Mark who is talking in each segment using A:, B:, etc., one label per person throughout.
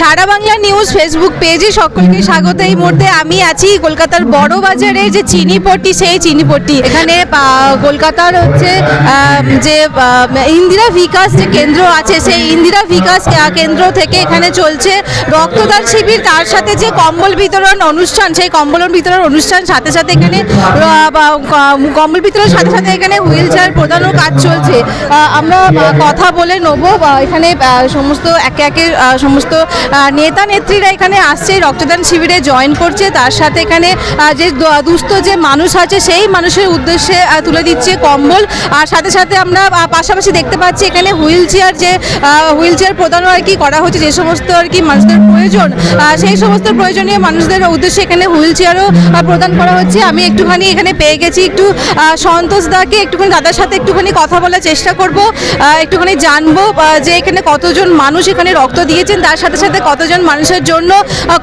A: সারা Bangla news Facebook পেজে সকলকে স্বাগত। এই মুহূর্তে আমি আছি কলকাতার বড় বাজারে যে চিনিপট্টি, সেই চিনিপট্টি। এখানে কলকাতার হচ্ছে যে ইন্দিরা বিকাশ যে কেন্দ্র আছে, সেই ইন্দিরা বিকাশ কেন্দ্র থেকে এখানে চলছে রক্তদান শিবির। তার সাথে যে কম্বল বিতরণ অনুষ্ঠান, সেই কম্বল বিতরণ অনুষ্ঠান, সাথে সাথে এখানে কম্বল বিতরণের সাথে সাথে এখানে হুইল চেয়ার প্রদানও কাজ চলছে। আমরা কথা বলে নেব এখানে সমস্ত, একে একে সমস্ত নেতা নেত্রীরা এখানে আসছে রক্তদান শিবিরে জয়েন করছে। তার সাথে এখানে যে দুস্থ যে মানুষ আছে, সেই মানুষের উদ্দেশ্যে তুলে দিচ্ছে কম্বল। আর সাথে সাথে আমরা পাশাপাশি দেখতে পাচ্ছি এখানে হুইল চেয়ার যে হুইল চেয়ার প্রদানও আর কি করা হচ্ছে। যে সমস্ত আর কি মানুষদের প্রয়োজন সেই সমস্ত প্রয়োজনীয় মানুষদের উদ্দেশ্যে এখানে হুইল চেয়ারও প্রদান করা হচ্ছে। আমি একটুখানি এখানে পেয়ে গেছি, একটু সন্তোষ দাকে একটুখানি, দাদার সাথে একটুখানি কথা বলার চেষ্টা করব। একটুখানি জানব যে এখানে কতজন মানুষ এখানে রক্ত দিয়েছেন। তার সাথে সাথে কতজন মানুষের জন্য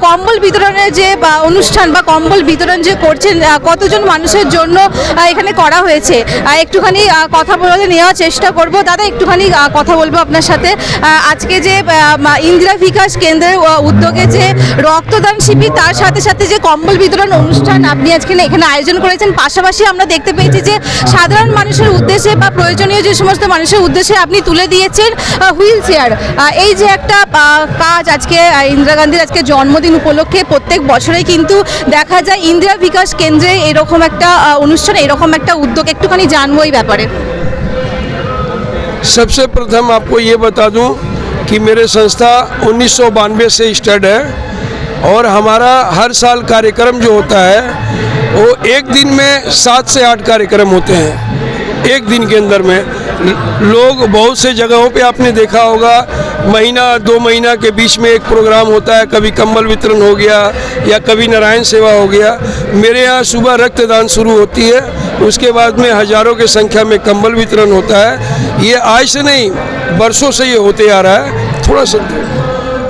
A: কম্বল বিতরণের যে অনুষ্ঠান বা কম্বল বিতরণ যে করছেন কতজন মানুষের জন্য এখানে করা হয়েছে? একটুখানি কথা বলে নেওয়ার চেষ্টা করব। দাদা, একটুখানি কথা বলব আপনার সাথে। আজকে যে ইন্দিরা বিকাশ কেন্দ্রের উদ্যোগে যে রক্তদান শিবির, তার সাথে সাথে যে কম্বল বিতরণ অনুষ্ঠান আপনি আজকে এখানে আয়োজন করেছেন, পাশাপাশি আমরা দেখতে পেয়েছি যে সাধারণ মানুষের উদ্দেশ্যে বা প্রয়োজনীয় যে সমস্ত মানুষের উদ্দেশ্যে আপনি তুলে দিয়েছেন হুইল চেয়ার এই যে একটা আহ, কাজ আজকে আহ, ইন্দিরা গান্ধীর আজকে জন্মদিন উপলক্ষে প্রত্যেক বছরে কিন্তু দেখা যায় ইন্দিরা বিকাশ কেন্দ্রে এরকম একটা আহ, অনুষ্ঠান এরকম একটা উদ্যোগ একটুখানি জানবো এই ব্যাপারে
B: सबसे प्रथम आपको ये बता दूं कि मेरे संस्था उन्नीस से स्टार्ट है और हमारा हर साल कार्यक्रम जो होता है वो एक दिन में सात से आठ कार्यक्रम होते हैं एक दिन के अंदर में। लोग बहुत से जगहों पे आपने देखा होगा, महीना, दो महीना के बीच में एक प्रोग्राम होता है, कभी कंबल वितरण हो गया या कभी नारायण सेवा हो गया। मेरे यहाँ सुबह रक्तदान शुरू होती है, उसके बाद में हज़ारों की संख्या में कंबल वितरण होता है। ये आज से नहीं, बरसों से ये होते आ रहा है, थोड़ा सा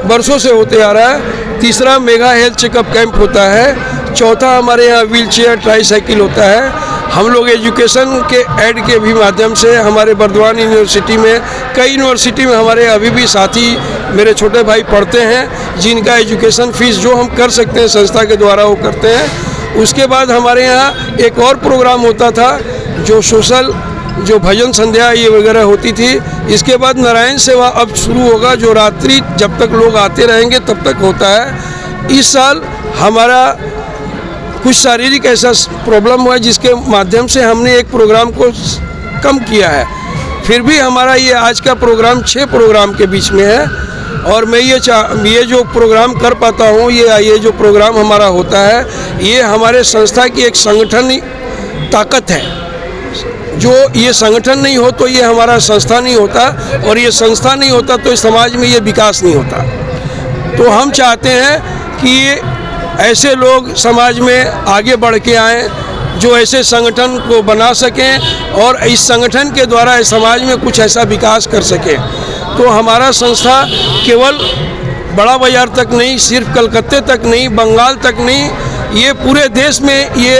B: बरसों से होते आ रहा है। तीसरा मेगा हेल्थ चेकअप कैंप होता है, चौथा हमारे यहाँ व्हील चेयर ट्राई साइकिल होता है। हम लोग एजुकेशन के एड के भी माध्यम से हमारे बर्दवान यूनिवर्सिटी में, कई यूनिवर्सिटी में हमारे अभी भी साथी मेरे छोटे भाई पढ़ते हैं, जिनका एजुकेशन फ़ीस जो हम कर सकते हैं संस्था के द्वारा वो करते हैं। उसके बाद हमारे यहाँ एक और प्रोग्राम होता था, जो सोशल, जो भजन संध्या ये वगैरह होती थी। इसके बाद नारायण सेवा अब शुरू होगा, जो रात्रि जब तक लोग आते रहेंगे तब तक होता है। इस साल हमारा कुछ शारीरिक ऐसा प्रॉब्लम हुआ जिसके माध्यम से हमने एक प्रोग्राम को कम किया है। फिर भी हमारा ये आज का प्रोग्राम छः प्रोग्राम के बीच में है और मैं ये चाह ये जो प्रोग्राम कर पाता हूँ, ये ये जो प्रोग्राम हमारा होता है, ये हमारे संस्था की एक संगठन ताकत है। जो ये संगठन नहीं हो तो ये हमारा संस्था नहीं होता और ये संस्था नहीं होता तो समाज में ये विकास नहीं होता। तो हम चाहते हैं कि ये ऐसे लोग समाज में आगे बढ़ के आएँ, जो ऐसे संगठन को बना सकें और इस संगठन के द्वारा इस समाज में कुछ ऐसा विकास कर सकें। तो हमारा संस्था केवल बड़ा बाज़ार तक नहीं, सिर्फ़ कलकत्ते तक नहीं, बंगाल तक नहीं, ये पूरे देश में ये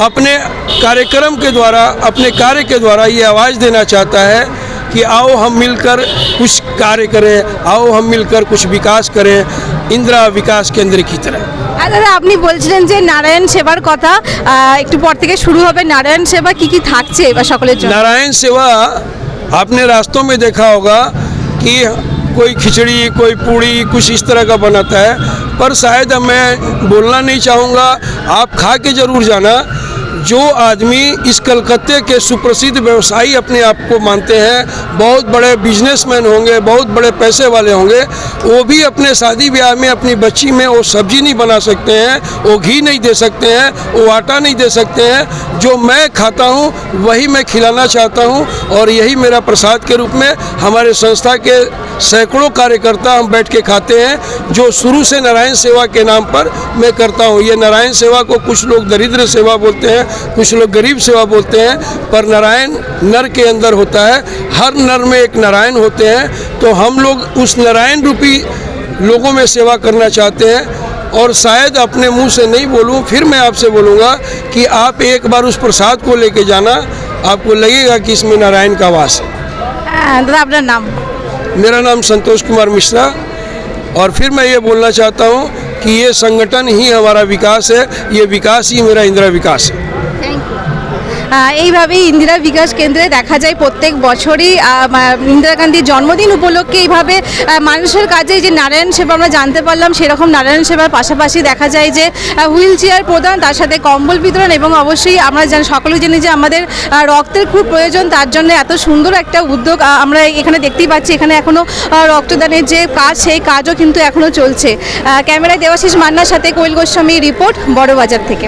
B: अपने कार्यक्रम के द्वारा, अपने कार्य के द्वारा ये आवाज़ देना चाहता है कि आओ हम मिलकर कुछ कार्य करें, आओ हम मिलकर कुछ विकास करें। इंदिरा विकास केंद्र की तरह
A: আর দাদা আপনি বলছিলেন যে নারায়ণ সেবার কথা আহ, একটু পর থেকে শুরু হবে নারায়ণ সেবা কি কি থাকছে এবার সকলের জন্য
B: नारायण सेवा आपने रास्तों में देखा होगा कि कोई खिचड़ी कोई पूड़ी कुछ इस तरह का बनाता है पर शायद मैं बोलना नहीं चाहूँगा आप खा के ज़रूर जाना जो आदमी इस कलकत्ते के सुप्रसिद्ध व्यवसायी अपने आप को मानते हैं, बहुत बड़े बिजनेसमैन होंगे, बहुत बड़े पैसे वाले होंगे, वो भी अपने शादी ब्याह में अपनी बच्ची में वो सब्ज़ी नहीं बना सकते हैं, वो घी नहीं दे सकते हैं, वो आटा नहीं दे सकते हैं जो मैं खाता हूँ, वही मैं खिलाना चाहता हूँ और यही मेरा प्रसाद के रूप में हमारे संस्था के सैकड़ों कार्यकर्ता हम बैठ के खाते हैं, जो शुरू से नारायण सेवा के नाम पर मैं करता हूँ। ये नारायण सेवा को कुछ लोग दरिद्र सेवा बोलते हैं, कुछ लोग गरीब सेवा बोलते हैं, पर नारायण नर के अंदर होता है। हर नर में एक नारायण होते हैं तो हम लोग उस नारायण रूपी लोगों में सेवा करना चाहते हैं। और शायद अपने मुँह से नहीं बोलूँ फिर मैं आपसे बोलूँगा कि आप एक बार उस प्रसाद को लेके जाना। आपको लगेगा कि इसमें नारायण का वास है।
A: हाँ, अपना नाम।
B: मेरा नाम संतोष कुमार मिश्रा। और फिर मैं ये बोलना चाहता हूँ कि ये संगठन ही हमारा विकास है ये विकास ही मेरा इंदिरा विकास है।
A: এইভাবেই ইন্দিরা বিকাশ কেন্দ্রে দেখা যায় প্রত্যেক বছরই ইন্দিরা গান্ধীর জন্মদিন উপলক্ষে এইভাবে মানুষের কাজে যে নারায়ণ সেবা আমরা জানতে পারলাম, সেরকম নারায়ণ সেবার পাশাপাশি দেখা যায় যে হুইল চেয়ার প্রদান, তার সাথে কম্বল বিতরণ এবং অবশ্যই আমরা জানি সকলে জানি যে আমাদের রক্তের খুব প্রয়োজন, তার জন্য এত সুন্দর একটা উদ্যোগ আমরা এখানে দেখতেই পাচ্ছি, এখানে এখনও রক্তদানের যে কাজ, সেই কাজও কিন্তু এখনও চলছে। ক্যামেরায় দেবাশিস মান্নার সাথে কোয়েল গোস্বামী রিপোর্ট, বড়বাজার থেকে।